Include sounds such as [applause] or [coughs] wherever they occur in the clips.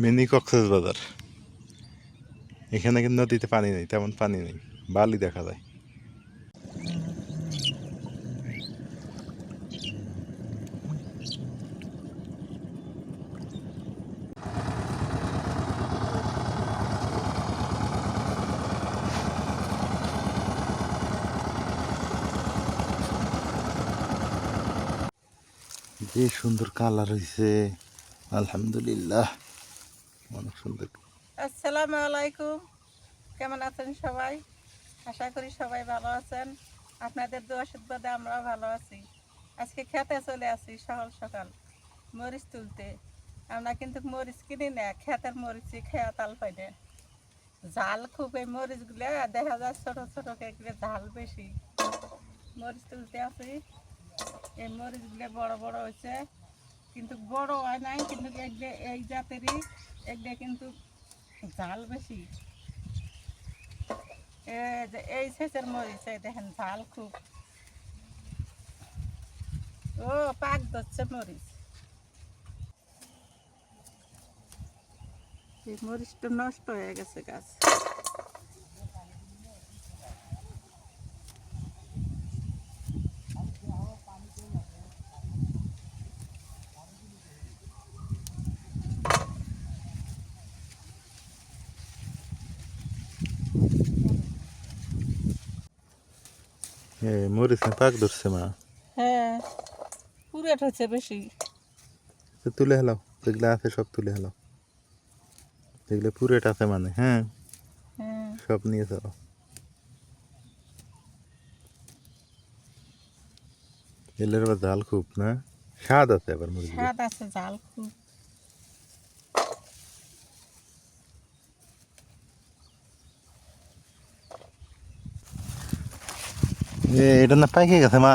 Mini Cox's বাজার। এখানে কিন্তু নদীতে পানি নেই, তেমন পানি নেই, বালি দেখা যায়। যে সুন্দর কালার হয়েছে আলহামদুলিল্লাহ। অনেক সুন্দর আসসালামু আলাইকুম। কেমন আছেন সবাই? আশা করি সবাই ভালো আছেন। আপনাদের দোয়া সুবাদে আমরাও ভালো আছি। আজকে খেতে চলে আসি সকাল সকাল। মরিচ তুলতে। আমরা কিন্তু মরিচ কিনি না খেতের মরিচই খেয়া তাল পাই না ঝাল খুব এই মরিচগুলো, দেখা যায় ছোট ছোট কেকড়ে ঝাল বেশি। মরিচ তুলতে আসি। এই মরিচগুলো বড় বড় হয়েছে কিন্তু বড় হয় নাই, কিন্তু এই জাতেরই এগুলো কিন্তু ঝাল বেশি। এই সেচের মরিচ দেখেন ঝাল খুব। ও, পাক ধরছে মরিচ। এই মরিচটা নষ্ট হয়ে গেছে, গাছ। মরিচ না পাক ধরছে মা। হ্যাঁ পুরেট হচ্ছে বেশি। তুলে হেলাও যেগুলো আছে সব তুলে হেলাও। যেগুলো পুরেট আছে মানে হ্যাঁ? হ্যাঁ। সব নিয়ে চলো এলের আবার জাল খুব না? স্বাদ আছে আবার মুরগি স্বাদ আছে ঝাল খুব। এ, এটা না পাইকে গেছে, মা।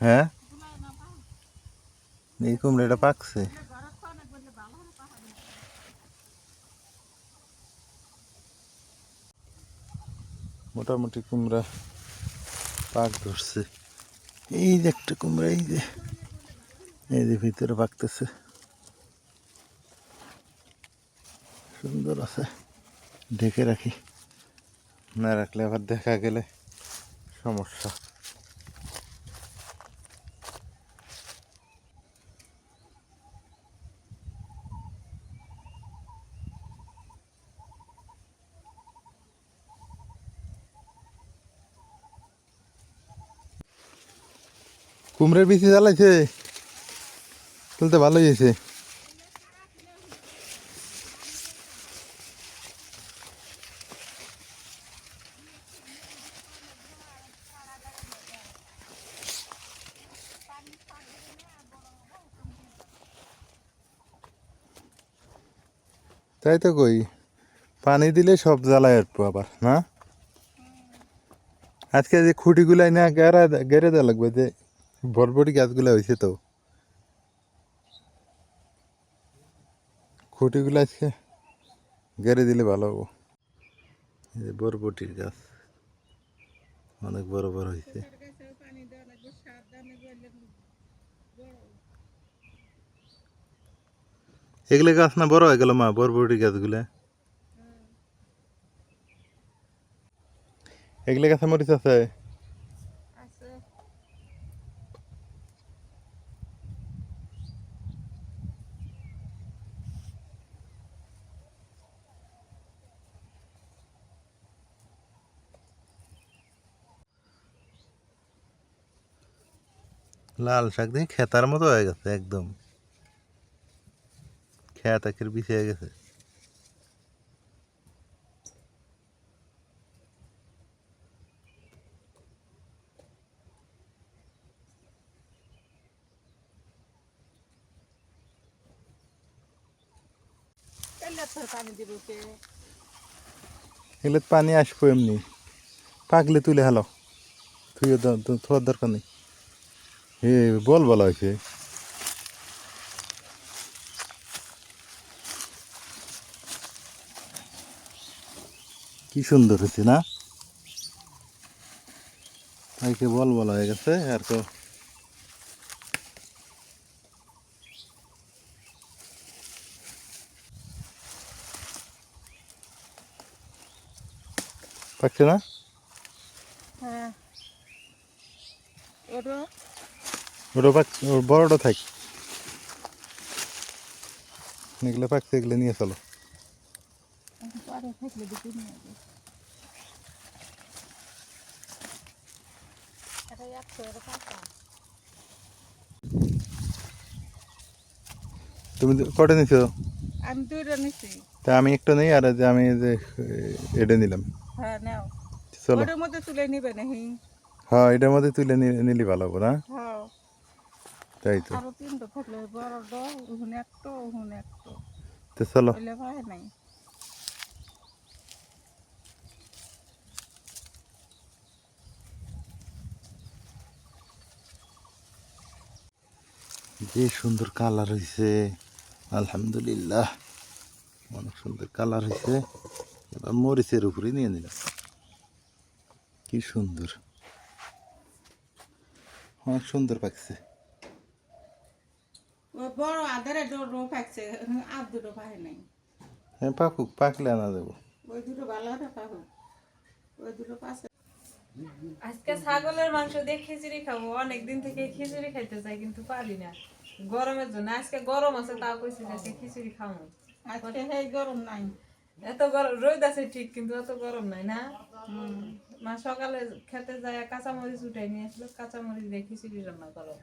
হ্যাঁ? এই কুমড়ো এটা পাকছে। মোটামুটি কুমড়া পাক ধরছে। এই যে একটা কুমড়া, এই যে। এই যে ভিতরে পাকতেছে। সুন্দর আছে। ঢেকে রাখি। না রাখলে আবার দেখা গেলে সমস্যা। কুমড়ের বিচি জ্বালাইছে? তুলতে ভালোই হয়েছে। তাই তো কই, পানি দিলে সব জ্বালায় উঠবো আবার, না? আজকে যে খুঁটিগুলাই না গেরা গেড়ে দেওয়া লাগবে, যে বরবটি গাছগুলো হয়েছে তো। খুঁটিগুলো আজকে গেড়ে দিলে ভালো হব। বরবটির গাছ, অনেক বড় বড় হয়েছে এগুলো গাছ না বড় হয়ে গেল মা বরবটি গাছগুলা। এগুলো গাছে মরিচ আছে? আছে। লাল শাক দিয়ে খেতার মতো হয়ে গেছে একদম। খেত একের বিছিয়ে গেছে। এগুলো পানি আসব এমনি। পাকলে তুলে হালো। তুইও থোয়ার দরকার নেই। এ, বল বলা হয়েছে। কি সুন্দর হয়েছে না? তাইকে বল বলা হয়ে গেছে আর তো পাচ্ছে না? ওটা? বড়টা থাক। এগুলো পাকছে এগুলো নিয়ে চলো। তুমি কটা নিছো? আমি দুইটা নিছি। তা আমি একটা নেই আর যে আমি যে এটা নিলাম। হ্যাঁ নাও। চলো। ওটার মধ্যে তুলে নিবে নাহি। হ্যাঁ এটার মধ্যে তুলে নিলে ভালো হবে না? হ্যাঁ। তাই তো। আরও তিনটা থাকলে বড় দাও ওখানে একটা ওখানে একটা তো চলো। হইলে ভাই নাই। যে সুন্দর কালার হয়েছে আলহামদুলিল্লাহ। অনেক সুন্দর কালার হয়েছে। এবার মরিচের উপরে নিয়ে নিলাম। কি সুন্দর। অনেক সুন্দর পাকছে। ও বড় আধারে ডোর পাকছে। আর দুটো পাই নাই। হ্যাঁ পাকুক পাকলে আনা দেবো ওই দুটো ভালো পাবো ওই দুটো পাশে। আজকে ছাগলের মাংস দিয়ে খিচুড়ি খাব। অনেক দিন থেকে খিচুড়ি খাইতে চাই কিন্তু পারি না। গরমের জন্য। আজকে গরম আছে তাও কইছি যে আজকে খিচুড়ি খাব আজকে সেই গরম নাই। এত গরম রোদ আছে ঠিক কিন্তু এত গরম নাই না? মা সকালে খেতে যায় কাঁচামরিচ উঠাই নিয়ে আসলো কাঁচামরিচ দিয়ে খিচুড়ি রান্না করো।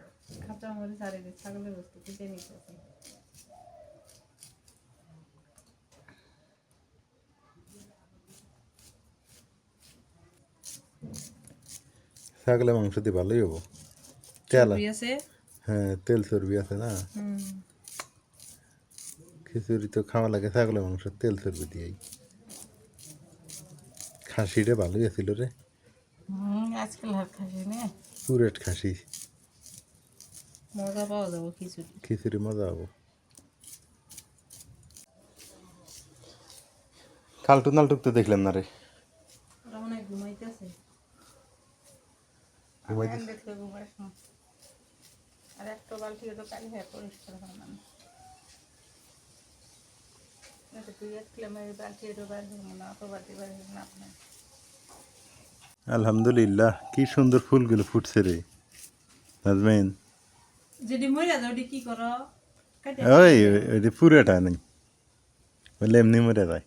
কাঁচামরিচ আর এই যে ছাগলের বস্তু কেটে নিতে ছাগলের মাংস দিয়ে ভালোই হব। তেল আছে? হ্যাঁ তেল চর্বি আছে না? খিচুড়ি তো খাওয়া লাগে ছাগলের মাংস তেল চর্বি দিয়েই। খাসিটা ভালোই আছিল রে। হুম আজকাল আর খাসি নে। পুরেট খাসি। মজা পাওয়া যাব খিচুড়ি। খিচুড়ি মজা হব খালটু নালটুক তো দেখলাম না রে? মনে ঘুমাইতেছে। আর একটা বালতি তো কালি হয়ে পরিষ্কার হয় না। এটা তুই একলে মেরে বালতি এটা বার হব না অত বালতি বার হব না আপনার। আলহামদুলিল্লাহ কি সুন্দর ফুলগুলো ফুটছে রে। নাজমেন। যদি মরে যাও ওটি কি করো? ওই ওই পুরাটা নেই বললে এমনি মরে যায়।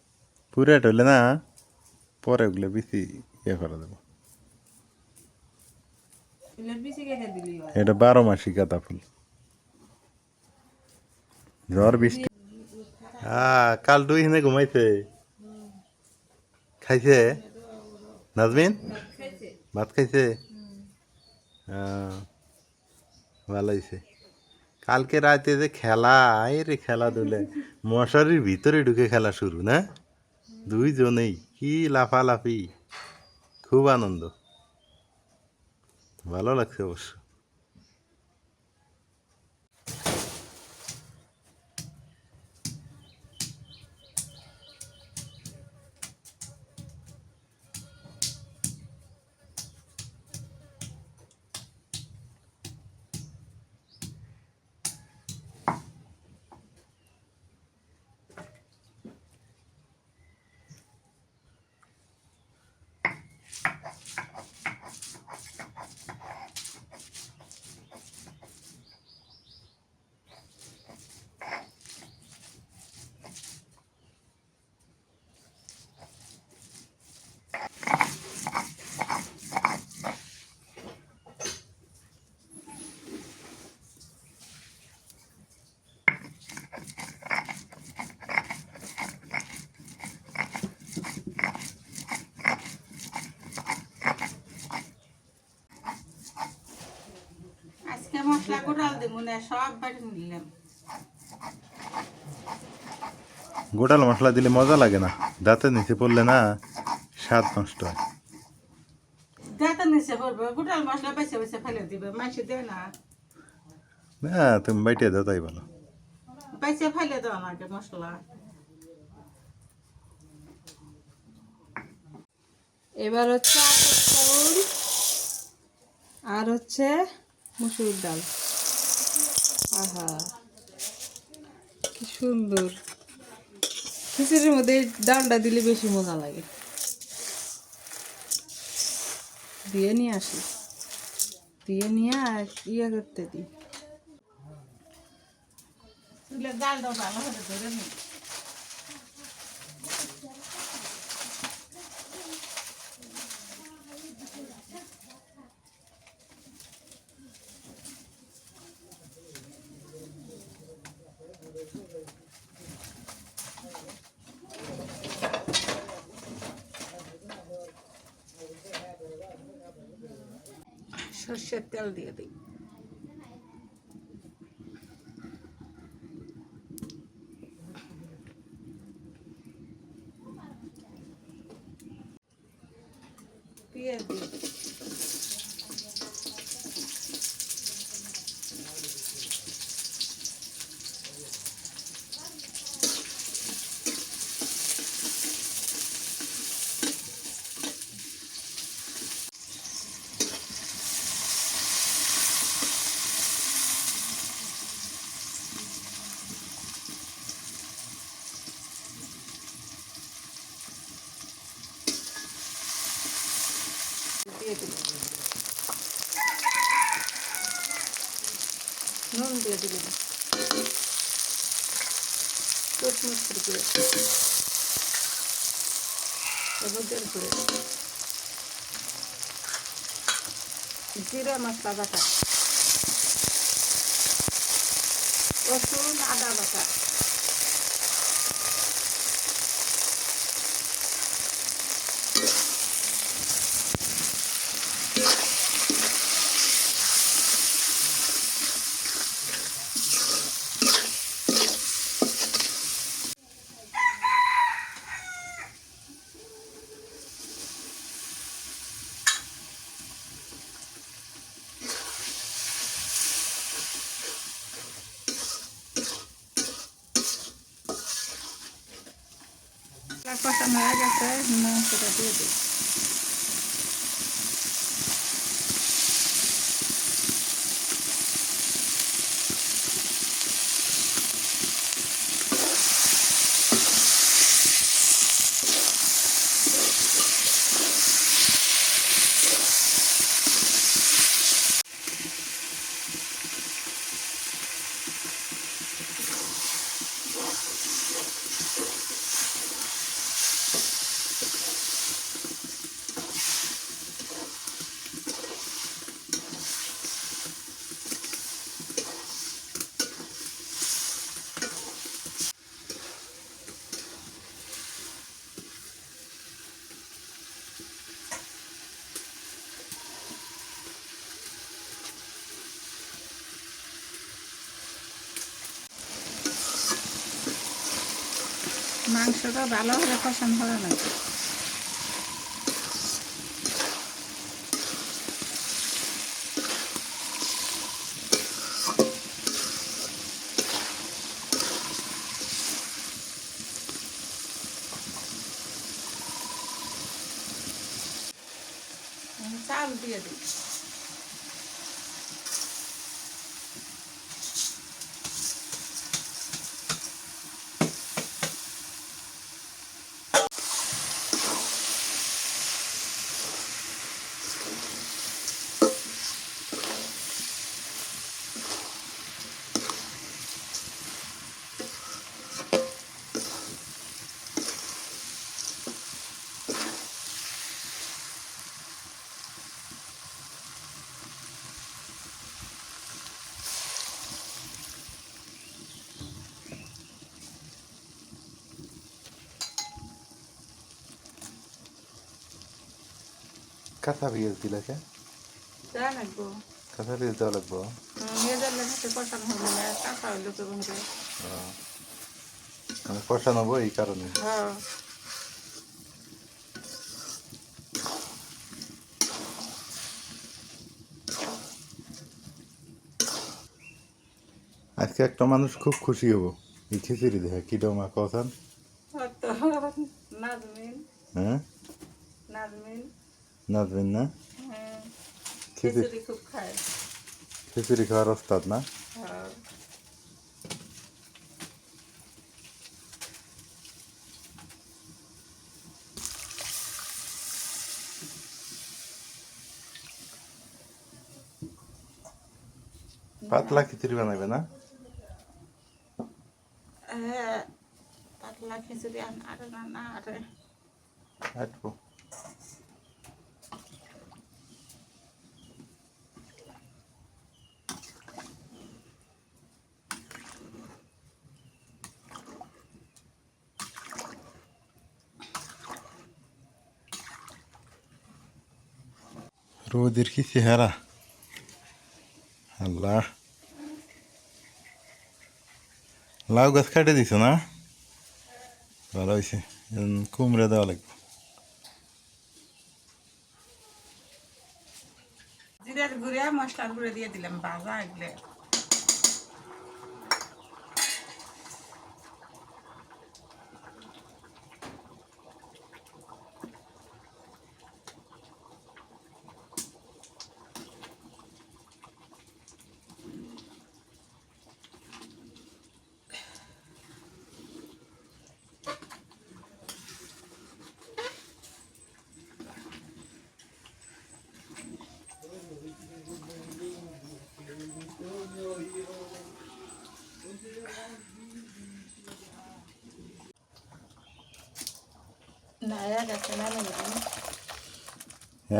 পুরাটা হলে না পরে ওগুলো বেশি ইয়ে করা দেবো ফুলের বিচি কেটে দিলি হয় এটা বারো মাসি গাঁদা ফুল। ঝড় বৃষ্টি। হ্যাঁ কাল দুই হিনে ঘুমাইছে। খাইছে? নাজমিন? ভাত খাইছে? ভালো হয়েছে কালকে রাতে যে খেলা রে খেলাধুলে মশারির ভিতরে ঢুকে খেলা শুরু না? দুইজনেই কি লাফালাফি। খুব আনন্দ। ভালো লাগছে অবশ্য আজকে মশলা গোটাল দেবো না সব বাড়ি নিলাম। গোটাল মশলা দিলে মজা লাগে না। দাঁতে নিচে পড়লে না স্বাদ নষ্ট হয়। দাঁতের নিচে গোটাল মশলা বেছে বেছে ফেলে দিবে দেয় না। না তুমি বাইটে দাও তাই ভালো। বেছে ফেলে দাও আমাকে মশলা। এবার হচ্ছে আর হচ্ছে মুসুর ডাল। আহা, কি সুন্দর। খিচুড়ির মধ্যে ডালটা দিলে বেশি মজা লাগে। দিয়ে নিয়ে আসি। দিয়ে নিয়ে আর ইয়ে করতে দিই। জালটা ভালো করে ধরে নি তেল দিয়ে দিই পেঁয়াজ দিয়ে দিই নুন দিয়ে দিলেন টুটমুট করে হলুদের গুঁড়ো জিরা মশলা বাটা। রসুন আদা বাটা কষানো হয়ে গেছে মাংসটা দিয়ে দিই মাংসটা ভালোভাবে কষানো হবে না চাল দিয়ে দিই কাঁচা পেঁয়াজ দিলে কে যা লাগবো কাঁচা পেঁয়াজ দেওয়া লাগবো মেয়েদের লেখাতে কষানো হবে না কাঁচা হইল কেমন করে আমি কষা নেব এই কারণে হ্যাঁ আজকে একটা মানুষ খুব খুশি হব এই খিচুড়ি দেখে কি ডমা কথা नाजवीन ना खिचडी खिचडी खूप खाय खिचडी खावर असतात ना हा. पातला खिचडी ना अ, खिचडी आणि अरे ना ना अरे आठवो রোদের কি চেহারা আল্লাহ লাউ গাছ কাটে দিছ না ভালো হয়েছে কুমড়ে দেওয়া লাগবে জিরার মশলার গুঁড়ে দিয়ে দিলাম বাজা এগুলো।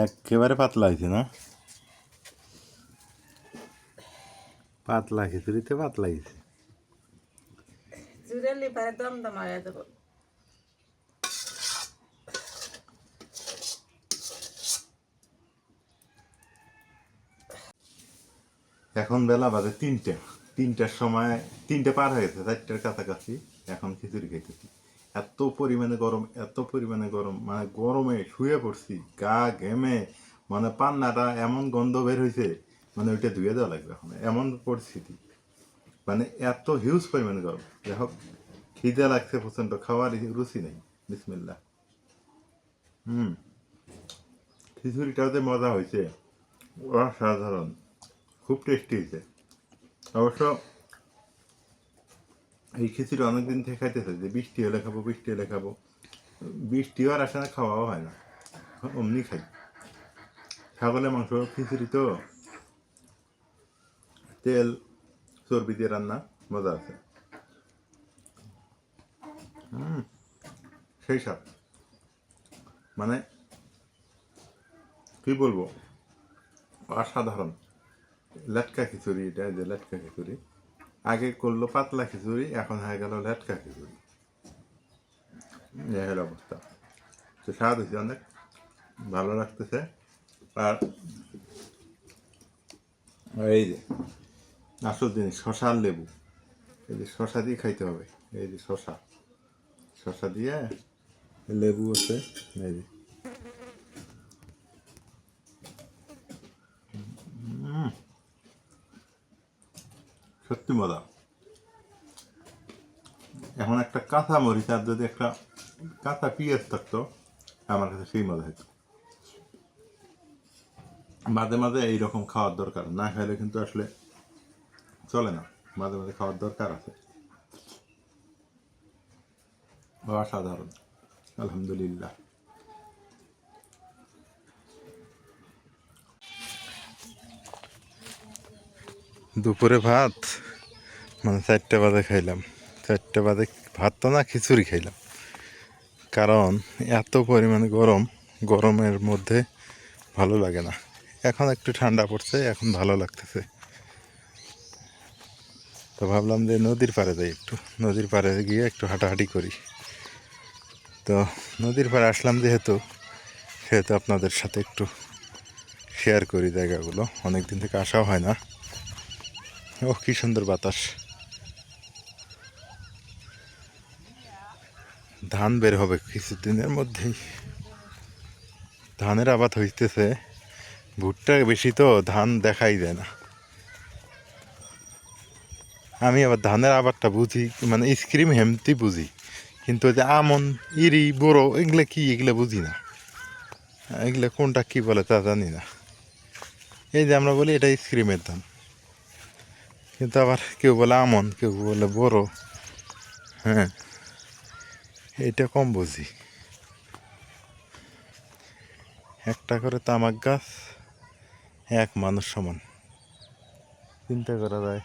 একেবারে পাতলা হয়েছে না? পাতলা খিচুড়িতে পাতলা হয়েছে। হয়ে এখন বেলা বাজে তিনটে। তিনটার সময় তিনটে পার হয়ে গেছে চারটার কাছাকাছি। এখন খিচুড়ি খাইতেছি। এত পরিমাণে গরম, এত পরিমাণে গরম মানে গরমে শুয়ে পড়ছি, গা ঘেমে মানে পান্নাটা এমন গন্ধ বের হয়েছে মানে ওইটা ধুয়ে দেওয়া লাগবে এখন, এমন পরিস্থিতি। মানে এত হিউজ পরিমাণে গরম, যাই হোক, খিদে লাগছে প্রচণ্ড খাওয়ার রুচি নেই বিসমিল্লা হুম, খিচুড়িটাও যে মজা হয়েছে অসাধারণ, খুব টেস্টি হয়েছে অবশ্য এই খিচুড়ি অনেকদিন থেকে খাইতেছে, যে বৃষ্টি হলে খাব, বৃষ্টি হলে খাব। বৃষ্টিও আর আসে না, খাওয়াও হয় না। অমনি খাই। ছাগলের মাংস, খিচুড়ি তো। তেল, চর্বি দিয়ে রান্না, মজা আছে। হুম, সেই সব মানে কি বলব? অসাধারণ। লেটকা খিচুড়ি, এটা যে লেটকা খিচুড়ি। আগে করল পাতলা খিচুড়ি, এখন হয়ে গেল লেটকা খিচুড়ি। হলো অবস্থা। তো স্বাদ হয়েছে অনেক, ভালো লাগতেছে। আর এই যে, আসল জিনিস শশার লেবু। এই যে শশা দিয়ে খাইতে হবে, এই যে শশা শশা দিয়ে লেবু আছে, এই যে। সত্যি মজা। এখন একটা কাঁচা মরিচ আর যদি একটা কাঁচা পেঁয়াজ থাকতো, আমার কাছে সেই মজা হতো মাঝে মাঝে এইরকম খাওয়ার দরকার, না খাইলে কিন্তু আসলে চলে না। মাঝে মাঝে খাওয়ার দরকার আছে। অসাধারণ। আলহামদুলিল্লাহ। দুপুরে ভাত? মানে চারটে বাজে খাইলাম। চারটে বাজে ভাত তো না, খিচুড়ি খাইলাম। কারণ এত পরিমাণে গরম, গরমের মধ্যে ভালো লাগে না। এখন একটু ঠান্ডা পড়ছে, এখন ভালো লাগতেছে। তো ভাবলাম যে নদীর পাড়ে যাই একটু। নদীর পাড়ে গিয়ে একটু হাঁটাহাঁটি করি। তো নদীর পাড়ে আসলাম যেহেতু, সেহেতু আপনাদের সাথে একটু শেয়ার করি জায়গাগুলো। অনেক দিন থেকে আসাও হয় না। ও কি সুন্দর বাতাস। ধান বের হবে কিছুদিনের মধ্যেই। ধানের আবাদ হইতেছে। ভুট্টা বেশি তো, ধান দেখাই যায় না। আমি আবার ধানের আবারটা বুঝি মানে স্ক্রিম হেমতি বুঝি। কিন্তু যে আমন, ইরি বড়ো এগুলো কি, এগুলো বুঝি না। এগুলো কোনটা কি বলে তা জানি না। এই যে আমরা বলি এটা স্ক্রিমের ধান। কিন্তু আবার কেউ বলে আমন, কেউ বলে বড়। হ্যাঁ এটা কম বুঝি। একটা করে তামাক গাছ, এক মানুষ সমান। চিন্তা করা যায়।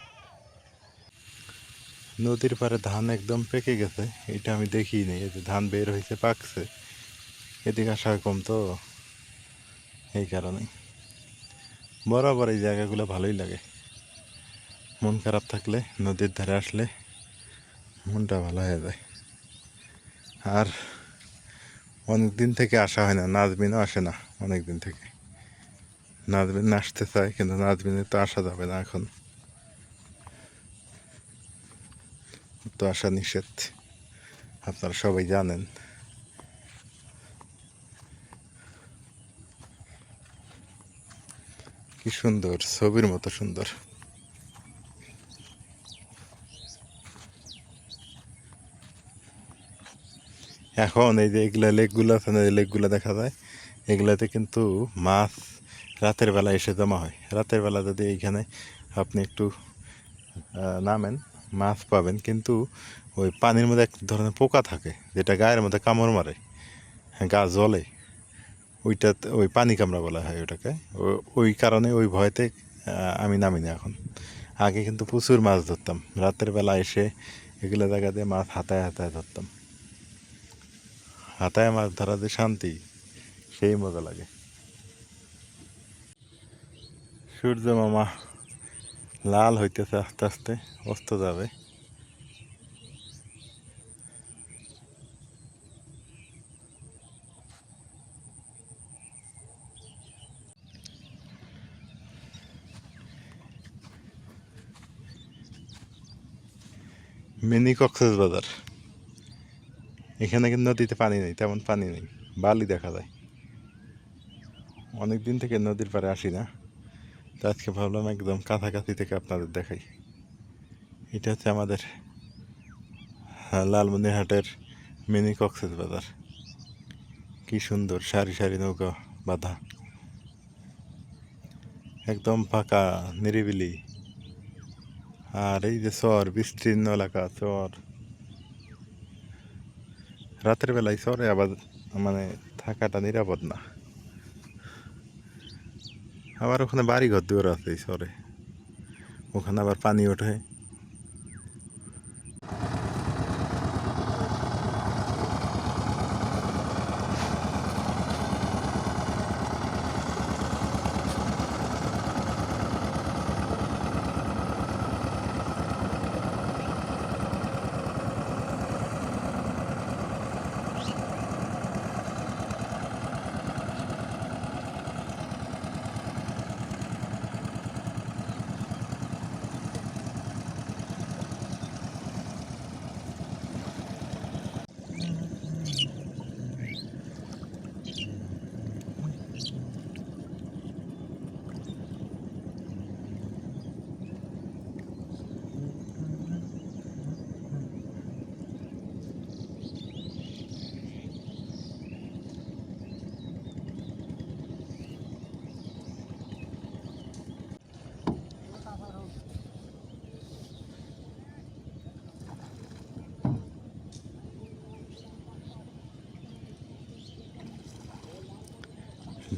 নদীর পারে ধান একদম পেকে গেছে, এটা আমি দেখি এই যে ধান বের হয়েছে, পাকছে। এদিকে আসা কম তো, এই কারণে বরাবর এই জায়গাগুলো ভালোই লাগে। মন খারাপ থাকলে, নদীর ধারে আসলে মনটা ভালো হয়ে যায়। আর অনেক দিন থেকে আসা হয় না, নাজমিনও আসে না অনেক দিন থেকে। নাজমিন আসতে চায়, কিন্তু নাজমিনের তো আসা যাবে না এখন। তো আসা নিষেধ, আপনারা সবাই জানেন। কি সুন্দর, ছবির মতো সুন্দর। এখন এই যে এগুলা লেকগুলো আছে না লেকগুলো দেখা যায়, এগুলাতে কিন্তু মাছ রাতের বেলা এসে জমা হয়। রাতের বেলা যদি এইখানে আপনি একটু নামেন, মাছ পাবেন, কিন্তু ওই পানির মধ্যে এক ধরনের পোকা থাকে, যেটা গায়ের মধ্যে কামড় মারে, গা জলে ওইটা ওই পানি কামড়া বলা হয় ওটাকে। ওই কারণে ওই ভয়তে আমি নামিনি এখন। আগে কিন্তু প্রচুর মাছ ধরতাম। রাতের বেলা এসে এগুলো জায়গা দিয়ে মাছ হাতায় হাতায় ধরতাম। হাতায় মাছ ধরা যে শান্তি, সেই মজা লাগে। সূর্য মামা লাল হইতেছে আস্তে আস্তে, অস্ত যাবে। মিনি কক্সেস বাজার। এখানে কিন্তু নদীতে পানি নেই, তেমন পানি নেই, বালি দেখা যায়। অনেক দিন থেকে নদীর পাড়ে আসি না, তো আজকে ভাবলাম একদম কাছাকাছি থেকে আপনাদের দেখাই। এটা হচ্ছে আমাদের লালমনিরহাটের মিনি কক্সেস বাজার। কি সুন্দর সারি সারি নৌকা বাঁধা। একদম ফাঁকা, নিরিবিলি। আর এই যে চর, বিস্তীর্ণ এলাকা, চর। রাতের বেলায় চরে আবার মানে থাকাটা নিরাপদ না। আবার ওখানে বাড়ি ঘর দুয়ার আছে শহরে। ওখানে আবার পানি ওঠে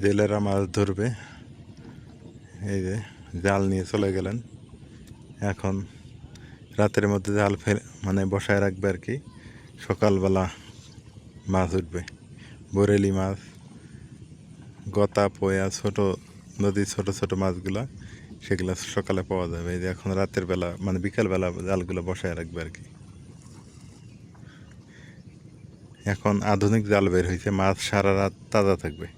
জেলেরা মাছ ধরবে। এই যে জাল নিয়ে চলে গেলেন। এখন রাতের মধ্যে জাল ফেলে মানে বসায় রাখবে আর কি। সকালবেলা মাছ উঠবে। বরেলি মাছ, গতা, পয়া, ছোট নদীর ছোট ছোট মাছগুলা, সেগুলো সকালে পাওয়া যাবে। এই যে এখন রাতের বেলা মানে বিকালবেলা জালগুলো বসায় রাখবে আর কি। এখন আধুনিক জাল বের হয়েছে, মাছ সারা রাত তাজা থাকবে।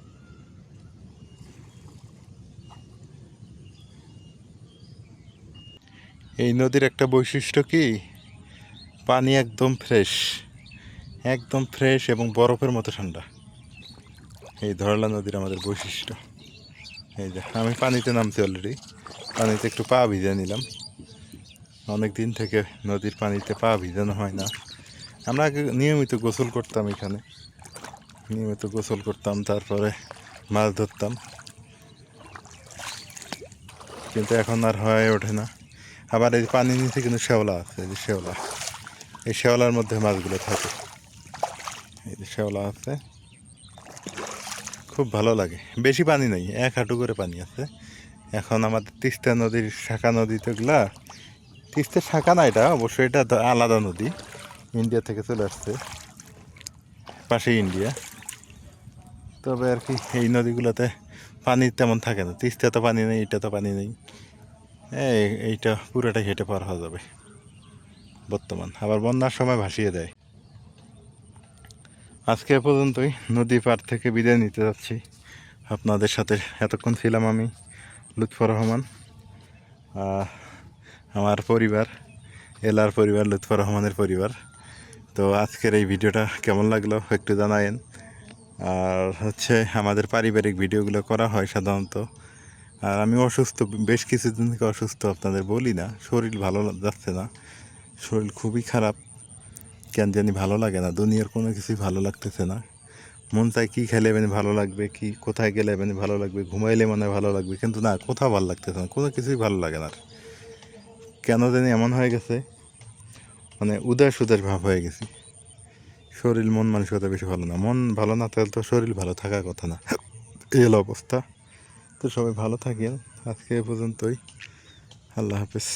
এই নদীর একটা বৈশিষ্ট্য কি? পানি একদম ফ্রেশ একদম ফ্রেশ এবং বরফের মতো ঠান্ডা। এই ধরলা নদীর আমাদের বৈশিষ্ট্য। এই যে, আমি পানিতে নামছি অলরেডি পানিতে একটু পা ভিজে নিলাম। অনেক দিন থেকে নদীর পানিতে পা ভিজানো হয় না। আমরা আগে নিয়মিত গোসল করতাম এখানে। নিয়মিত গোসল করতাম, তারপরে মাছ ধরতাম। কিন্তু এখন আর হয়ে ওঠে না। আবার এই পানির নিচে কিন্তু শ্যাওলা আছে, এই যে শ্যাওলা এই শ্যাওলার মধ্যে মাছগুলো থাকে। এই যে শ্যাওলা আছে। খুব ভালো লাগে। বেশি পানি নেই, এক হাঁটু করে পানি আছে। এখন আমাদের তিস্তা নদীর শাখা নদী তো এগুলা। তিস্তার শাখা না এটা অবশ্যই এটা আলাদা নদী। ইন্ডিয়া থেকে চলে আসছে। পাশে ইন্ডিয়া। তবে আর কি, এই নদীগুলোতে পানি তেমন থাকে না। তিস্তা তো পানি নেই, এটা তো পানি নেই। এই, এইটা পুরোটাই হেঁটে পার হওয়া যাবে, বর্তমান। আবার বন্যার সময় ভাসিয়ে দেয়। আজকে পর্যন্তই। নদী পার থেকে বিদায় নিতে যাচ্ছি। আপনাদের সাথে এতক্ষণ ছিলাম আমি, লুৎফর রহমান আমার পরিবার, এলার পরিবার, লুৎফর রহমানের পরিবার। তো আজকের এই ভিডিওটা কেমন লাগল একটু জানায়েন। আর হচ্ছে আমাদের পারিবারিক ভিডিওগুলো করা হয় সাধারণত। আর আমি অসুস্থ, বেশ কিছুদিন থেকে অসুস্থ, আপনাদের বলি না। শরীর ভালো যাচ্ছে না। শরীর খুবই খারাপ। কেন জানি ভালো লাগে না। দুনিয়ার কোনো কিছুই ভালো লাগতেছে না। মন চাই কী খেলে মানে ভালো লাগবে, কি কোথায় গেলে মানে ভালো লাগবে, ঘুমাইলে মনে ভালো লাগবে, কিন্তু না, কোথাও ভালো লাগতেছে না। কোনো কিছুই ভালো লাগে না কেন জানি এমন হয়ে গেছে মানে উদাস উদাস ভাব হয়ে গেছি। শরীর, মন মানসিকতা বেশি ভালো না। মন ভালো না তাহলে তো শরীর ভালো থাকার কথা না। [coughs] এই অবস্থা। তো সবাই ভালো থাকেন। আজকে এ পর্যন্তই। আল্লাহ হাফেজ।